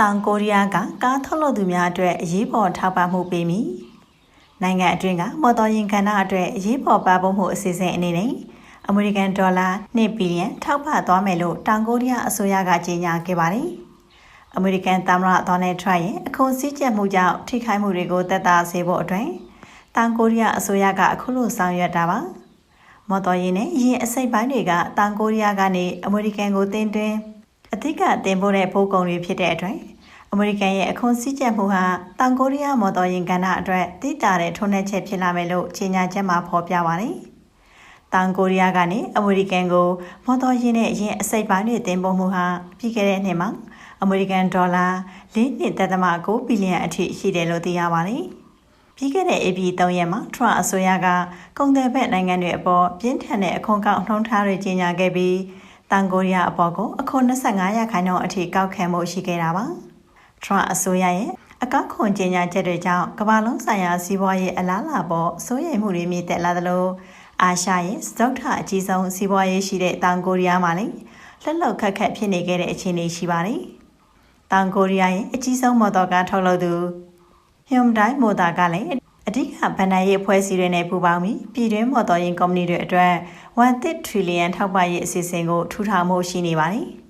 တောင်ကိုရီးယားကကားထုတ်လုပ်သူများအတွက်အရေးပေါ်ထောက်ပံ့မှုပေးမည်နိုင်ငံအတွင်းကမော်တော်ယာဉ်ကဏ္ဍအတွက်အရေးပေါ်ပါပုံမှုအစီအစဉ်အနေနဲ့အမေရိကန်ဒေါ်လာ2ဘီလီယံထောက်ပံ့သွားမယ်လို့တောင်ကိုရီးယားအစိုးရကကြေညာခဲ့ပါတယ်အမေရိကန်သမ္မတဒေါ်နယ်ထရန့်ရဲ့အခွန်စည်းကြပ်မှုကြောင့်ထိခိုက်မှုတွေကိုသက်သာစေဖို့အတွက်တောင်ကိုရီးယားအစိုးရကအခုလိုဆောင်ရွက်တာပါမော်တော်ယာဉ်နဲ့ယာဉ်အစိတ်ပိုင်းတွေကတောင်ကိုရီးယားကနေအမေရိကန်ကိုတင်သွင်းအထက်ကတင်ပို့တဲ့ပိုးကုန်တွေဖြစ်တဲ့အတွက် အမေရိကန်ရဲ့အခွန်စည်းကြပ်မှုဟာတောင်ကိုရီးယားမော်တော်ယာဉ်ကဏ္ဍအတွက်တိကျတဲ့ထုံးနှက်ချက်ဖြစ်လာမယ်လို့ကြေညာချက်မှာဖော်ပြပါတယ်။တောင်ကိုရီးယားကနေအမေရိကန်ကိုမော်တော်ယာဉ်နဲ့ယာဉ်အစိတ်ပိုင်းတွေတင်ပို့မှုဟာပြီးခဲ့တဲ့နှစ်မှာအမေရိကန်ဒေါ်လာ4.9ဘီလီယံအထိရှိတယ်လို့သိရပါတယ်။ပြီးခဲ့တဲ့ AP 3ရက်မှာထရန့်အစိုးရကကုန်တယ်ဘက်နိုင်ငံတွေအပေါ်ပြင်းထန်တဲ့အခွန်ကောက်နှုန်းထားတွေကြေညာခဲ့ပြီးတန်ကိုရီးယားအပေါ်ကိုအခွန်25ရာခိုင်နှုန်းအထိကောက်ခံမှုရှိခဲ့တာပါ။ ထရန့်အစိုးရရဲ့အကောက်ခွန်ကြေညာချက်တွေကြောင့်ကမ္ဘာလုံးဆိုင်ရာစီးပွားရေးအလားအလာပေါ်စိုးရိမ်မှုတွေမြင့်တက်လာသလိုအာရှရဲ့စတုထအကြီးဆုံးစီးပွားရေးရှိတဲ့တောင်ကိုရီးယားမှာလည်းလှလှခက်ခက်ဖြစ်နေခဲ့တဲ့အခြေအနေရှိပါတယ်။တောင်ကိုရီးယားရဲ့အကြီးဆုံးမော်တော်ကားထုတ်လုပ်သူ Hyundai Motor ကလည်းအဓိကဗဏ္ဍာရေးအဖွဲ့အစည်းတွေနဲ့ပူးပေါင်းပြီးပြည်တွင်းမော်တော်ယာဉ်ကုမ္ပဏီတွေအတွက်1.1 trillion ထောက်ပံ့ရေးအစီအစဉ်ကိုထူထောင်မှုရှိနေပါတယ်။